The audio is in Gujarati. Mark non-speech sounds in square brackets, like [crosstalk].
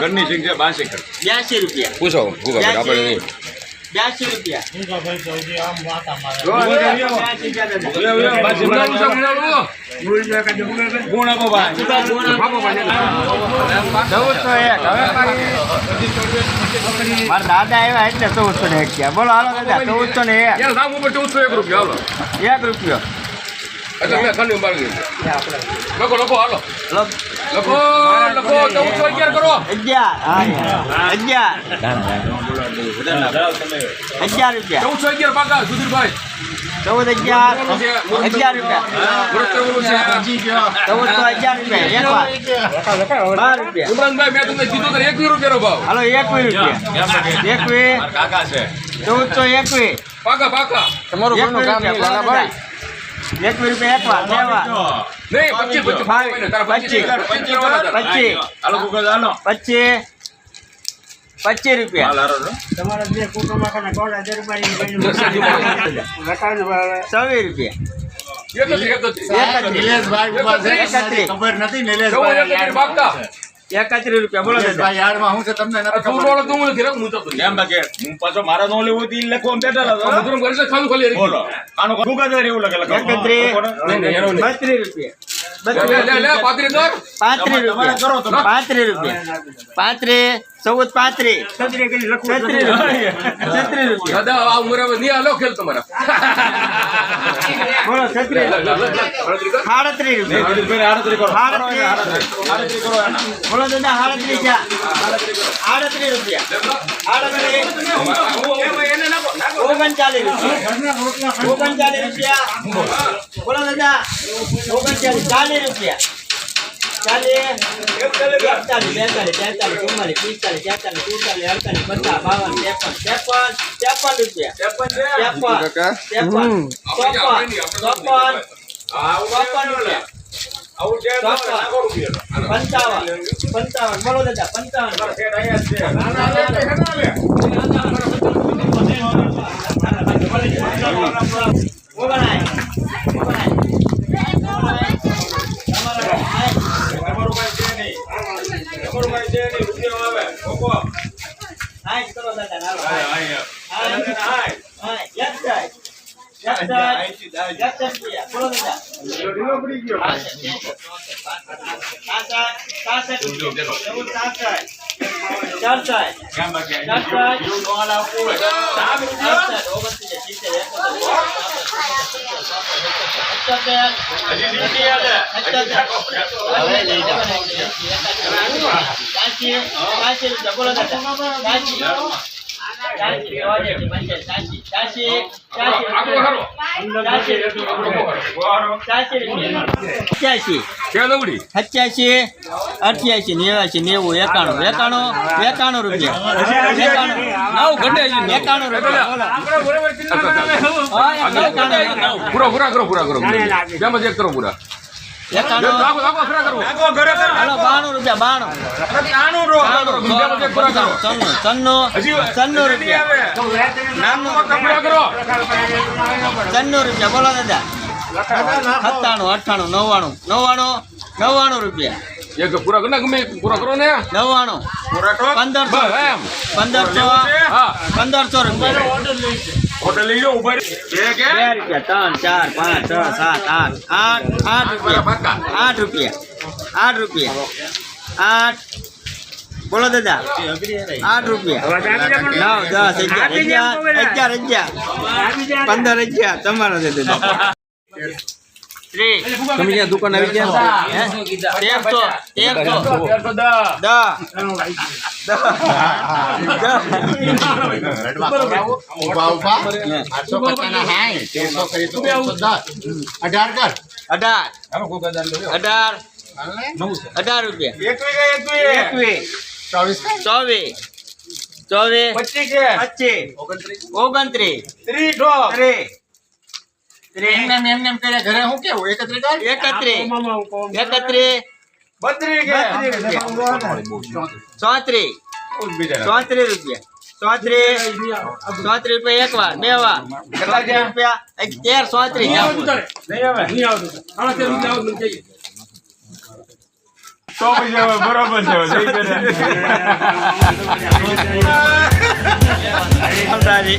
ઘરની છે બાસી બ્યાસી રૂપિયા. પૂછો બ્યાસી દાદા આવ્યા એટલે ચૌદસો ને એક બોલો હાલો દાદા ચૌદસો ને એક. યાર ચૌદસો એક રૂપિયા એક રૂપિયો. એટલે મેં ખાલી દીધું લખો લખો હાલો. લખો. લખો ચૌદસો અગિયાર કરો. અગિયાર. હા, અગિયાર. અગિયાર રૂપિયા. ચૌદસો અગિયાર પાકા સુધીરભાઈ. ચૌદ અગિયાર. અગિયાર રૂપિયા. વૃત્ત ઓલું અગિયાર રૂપિયા. બાર રૂપિયા. ઉમરાનભાઈ મેં તમને કીધું તો એકવીસ રૂપિયાનો ભાવ. હાલો એકવીસ રૂપિયા. એકવીસ. ચૌદસો એકવીસ. પાકા પાકા. તમારું ઘરનું કામ એકવીસ રૂપિયા એક વાર બે વાર. નહીં પચીસ પચીસ. પચીસ પચીસ પચીસ. હાલો પચીસ. પચીસ રૂપિયા. તમારા જે કુટુંબમાં ખાને કોડા દરબારી છવ્વીસ રૂપિયા. એકત્રીસ નિલેશભાઈ. ખબર નથી નિલેશભાઈ એકત્રીસ પાકા. રૂપિયા બોલો યાર્ડમાં હું છે તમને તું ખબર? તું મને હું તો એમ બાકી હું પાછો મારા નો લેવું છે, ખાલી ખાલી બોલો. આનો ગુગાદાર એવું લખે લખે રૂપિયા. કરો રૂપિયા. પાંત્રીસ ચૌદ પાંત્રી છત્રીસ રૂપિયા. છત્રીસ રૂપિયા. દાદા, આ ઉમરા નહીં હાલો ખેલ તમારા. બોલો છત્રી. સાડત્રીસ રૂપિયા બોલો દાદા સાડત્રીસ થયા આડત્રીસ રૂપિયા. આડત્રીસ ઓગણચાલીસ રૂપિયા. ઓગણચાલીસ રૂપિયા. બોલો દાદા. ઓગણચાલીસ. ચાલીસ રૂપિયા. ચાલીસ. બેતાલીસ તેતાલીસ ચુમ્માલીસ પિસ્તાલીસ છેતાલીસ સુડતાલીસ અડતાલીસ પચાસ બાવન ત્રેપન ત્રેપન ત્રેપન રૂપિયા. ત્રેપન ત્રેપન ચોપન ચોપન ચોપન રૂપિયા પંચાવન. પંચાવન. બોલો દાદા પંચાવન. ઓગણાય. જાય યસ જાય બોલો દાદા સત્યાસી અઠ્યાસી નેવ્યાસી નેવું એકાણું. એકાણું એકાણું રૂપિયા એકાણું રૂપિયા. પૂરા પૂરા કરો પૂરા કરો. બેમાં જ એક કરો પૂરા. બાણું રૂપિયા બાણું. ચન્નું રૂપિયા બોલો દાદા. સત્તાણું અઠ્ઠાણું નવ્વાણું નવ્વાણું નવ્વાણું રૂપિયા. એક પૂરા કરો ગમે? પૂરા કરો ને? નવ્વાણું. પંદરસો. એમ. પંદરસો. હા. પંદરસો રૂપિયા. ઓર્ડર લઈ લો ઊભા. બે રૂપિયા. ત્રણ ચાર પાંચ છ સાત આઠ. આઠ આઠ રૂપિયા. આઠ રૂપિયા. આઠ રૂપિયા. આઠ. બોલો દાદા. આઠ રૂપિયા. નવ દસ અગિયાર. અગિયાર અગિયાર પંદર અગિયાર. તમારો દાદા. [laughs] તમે ક્યાં દુકાન આવી ગયા તેરસો તેરસો. અઢાર કર અઢાર અઢાર. અઢાર રૂપિયા. એકવીસ ચોવીસ. ચોવીસ ચોવીસ પચીસ. ઓગણત્રીસ. ત્રીસ ત્રીસ. એમને એમ એમને એમ કર્યા ઘરે હું કેવું એકત્રીસ કર એકત્રીસ એકત્રીસ બત્રીસ રૂપિયા ચોત્રીસ ચોત્રીસ રૂપિયા ચોત્રીસ ચોત્રીસ રૂપિયા એક વાર બે વાર કેટલા છે? રૂપિયા એક તેર ચોત્રીસ નહીં આવે તો પછી હવે બરોબર છે હવે જઈ કરે. અમદાવાદી.